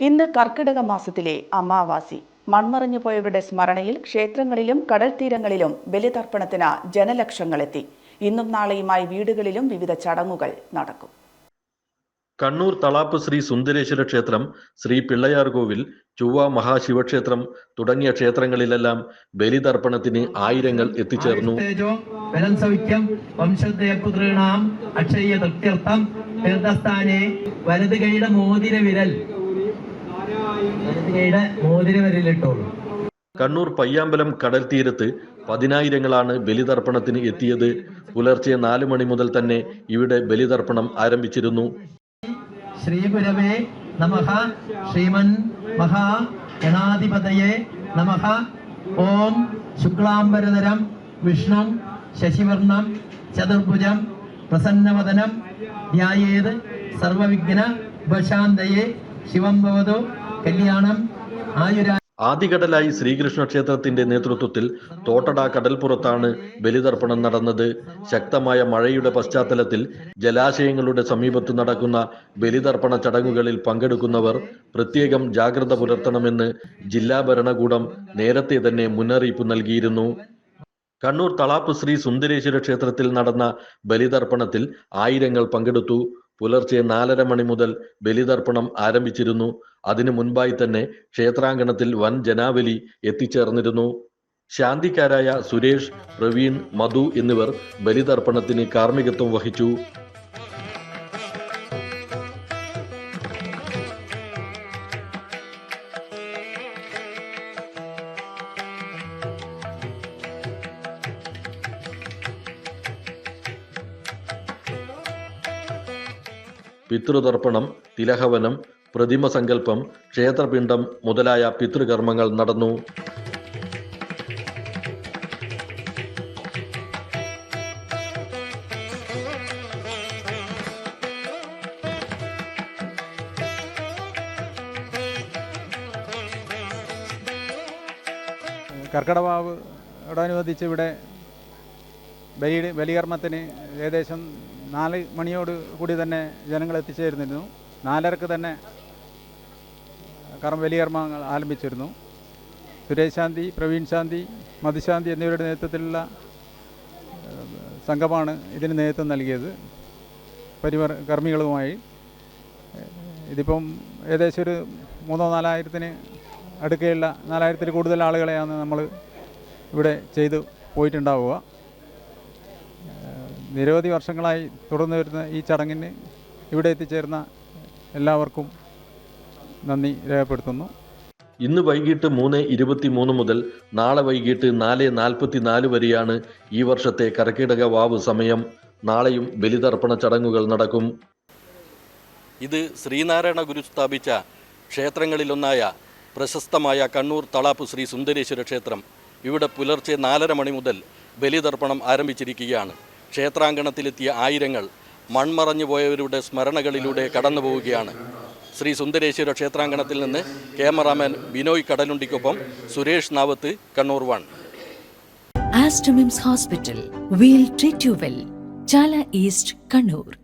ഇന്ന് കർക്കിടക മാസത്തിലെ അമാവാസി. മൺമറഞ്ഞു പോയവരുടെ സ്മരണയിൽ ക്ഷേത്രങ്ങളിലും കടൽ തീരങ്ങളിലും ബലിതർപ്പണത്തിന് ജനലക്ഷങ്ങളെത്തി. ഇന്നും നാളെയുമായി വീടുകളിലും വിവിധ ചടങ്ങുകൾ നടക്കും. കണ്ണൂർ തളാപ്പ് ശ്രീ സുന്ദരേശ്വര ക്ഷേത്രം ശ്രീ പിള്ളയാർ കോവിൽ ചൊവ്വ മഹാശിവക്ഷേത്രം തുടങ്ങിയ ക്ഷേത്രങ്ങളിലെല്ലാം ബലിതർപ്പണത്തിന് ആയിരങ്ങൾ എത്തിച്ചേർന്നു. അക്ഷയ വലത് കൈയുടെ മോതിര വിരൽ വലത് മോതിരവരിലിട്ടുള്ളൂ മോതിര വിരലിട്ടോളൂ കണ്ണൂർ പയ്യാമ്പലം കടൽ തീരത്ത് പതിനായിരങ്ങളാണ് ബലിതർപ്പണത്തിന് എത്തിയത്. പുലർച്ചെ നാല് മണി മുതൽ തന്നെ ഇവിടെ ബലിതർപ്പണം ആരംഭിച്ചിരുന്നു. ശ്രീഗുരവേ നമഹ ശ്രീമൻ മഹാ ഗണാധിപതയെ നമഹ ഓം ശുക്ലാംബരതരം വിഷ്ണു ശശിവർണം ചതുർഭുജം പ്രസന്നവദനം ധ്യായേത് സർവവിഘ്ന ഉപശാന്തയെ ശിവം ഭവതു. കല്യാണം ആദികടലായി ശ്രീകൃഷ്ണ ക്ഷേത്രത്തിന്റെ നേതൃത്വത്തിൽ തോട്ടട കടൽപ്പുറത്താണ് ബലിതർപ്പണം നടന്നത്. ശക്തമായ മഴയുടെ പശ്ചാത്തലത്തിൽ ജലാശയങ്ങളുടെ സമീപത്ത് നടക്കുന്ന ബലിതർപ്പണ ചടങ്ങുകളിൽ പങ്കെടുക്കുന്നവർ പ്രത്യേകം ജാഗ്രത പുലർത്തണമെന്ന് ജില്ലാ ഭരണകൂടം നേരത്തെ തന്നെ മുന്നറിയിപ്പ് നൽകിയിരുന്നു. കണ്ണൂർ തളാപ്പ് ശ്രീ സുന്ദരേശ്വര ക്ഷേത്രത്തിൽ നടന്ന ബലിതർപ്പണത്തിൽ ആയിരങ്ങൾ പങ്കെടുത്തു. പുലർച്ചെ നാലര മണി മുതൽ ബലിതർപ്പണം ആരംഭിച്ചിരുന്നു. അതിനു മുൻപായി തന്നെ ക്ഷേത്രാങ്കണത്തിൽ വൻ ജനാവലി എത്തിച്ചേർന്നിരുന്നു. ശാന്തിക്കാരായ സുരേഷ് പ്രവീൺ മധു എന്നിവർ ബലിതർപ്പണത്തിന് കാർമ്മികത്വം വഹിച്ചു. പിതൃതർപ്പണം തിലഹവനം പ്രതിമ സങ്കല്പം ക്ഷേത്രപിണ്ഡം മുതലായ പിതൃകർമ്മങ്ങൾ നടന്നു. കർക്കിടവാവോടനുബന്ധിച്ച് ഇവിടെ ബലി ബലികർമ്മത്തിന് ഏകദേശം നാല് മണിയോട് കൂടി തന്നെ ജനങ്ങൾ എത്തിച്ചേരുന്നിരുന്നു. നാലരക്ക് തന്നെ കർമ്മ വലിയകർമ്മങ്ങൾ ആരംഭിച്ചിരുന്നു. സുരേഷ് ശാന്തി പ്രവീൺ ശാന്തി മധുശാന്തി എന്നിവരുടെ നേതൃത്വത്തിലുള്ള സംഘമാണ് ഇതിന് നേതൃത്വം നൽകിയത്. പരിവർ കർമ്മികളുമായി. ഇതിപ്പം ഏകദേശം ഒരു മൂന്നോ നാലായിരത്തിന് അടുക്കെയുള്ള നാലായിരത്തിൽ കൂടുതൽ ആളുകളെയാണ് നമ്മൾ ഇവിടെ ചെയ്തു പോയിട്ടുണ്ടാവുക. നിരവധി വർഷങ്ങളായി തുടർന്നു വരുന്ന ഈ ചടങ്ങിന് ഇവിടെ എത്തിച്ചേർന്ന എല്ലാവർക്കും നന്ദി രേഖപ്പെടുത്തുന്നു. ഇന്ന് വൈകിട്ട് മൂന്ന് ഇരുപത്തി മൂന്ന് മുതൽ നാളെ വൈകിട്ട് നാല് നാൽപ്പത്തി നാല് വരെയാണ് ഈ വർഷത്തെ കർക്കിടക വാവ് സമയം. നാളെയും ബലിതർപ്പണ ചടങ്ങുകൾ നടക്കും. ഇത് ശ്രീനാരായണ ഗുരു സ്ഥാപിച്ച ക്ഷേത്രങ്ങളിലൊന്നായ പ്രശസ്തമായ കണ്ണൂർ തളാപ്പ് ശ്രീ സുന്ദരേശ്വര ക്ഷേത്രം ഇവിടെ പുലർച്ചെ നാലര മണി മുതൽ ബലിതർപ്പണം ആരംഭിച്ചിരിക്കുകയാണ്. ക്ഷേത്രാങ്കണത്തിലെത്തിയ ആയിരങ്ങൾ മൺമറഞ്ഞു പോയവരുടെ സ്മരണകളിലൂടെ കടന്നു പോവുകയാണ് ശ്രീ സുന്ദരേശ്വര ക്ഷേത്രാങ്കണത്തിൽ നിന്ന് cameraman Binoy കടലുണ്ടിക്കൊപ്പം Suresh Navath Kannur one. Aster MIMS hospital we'll treat you well Chala east Kannur.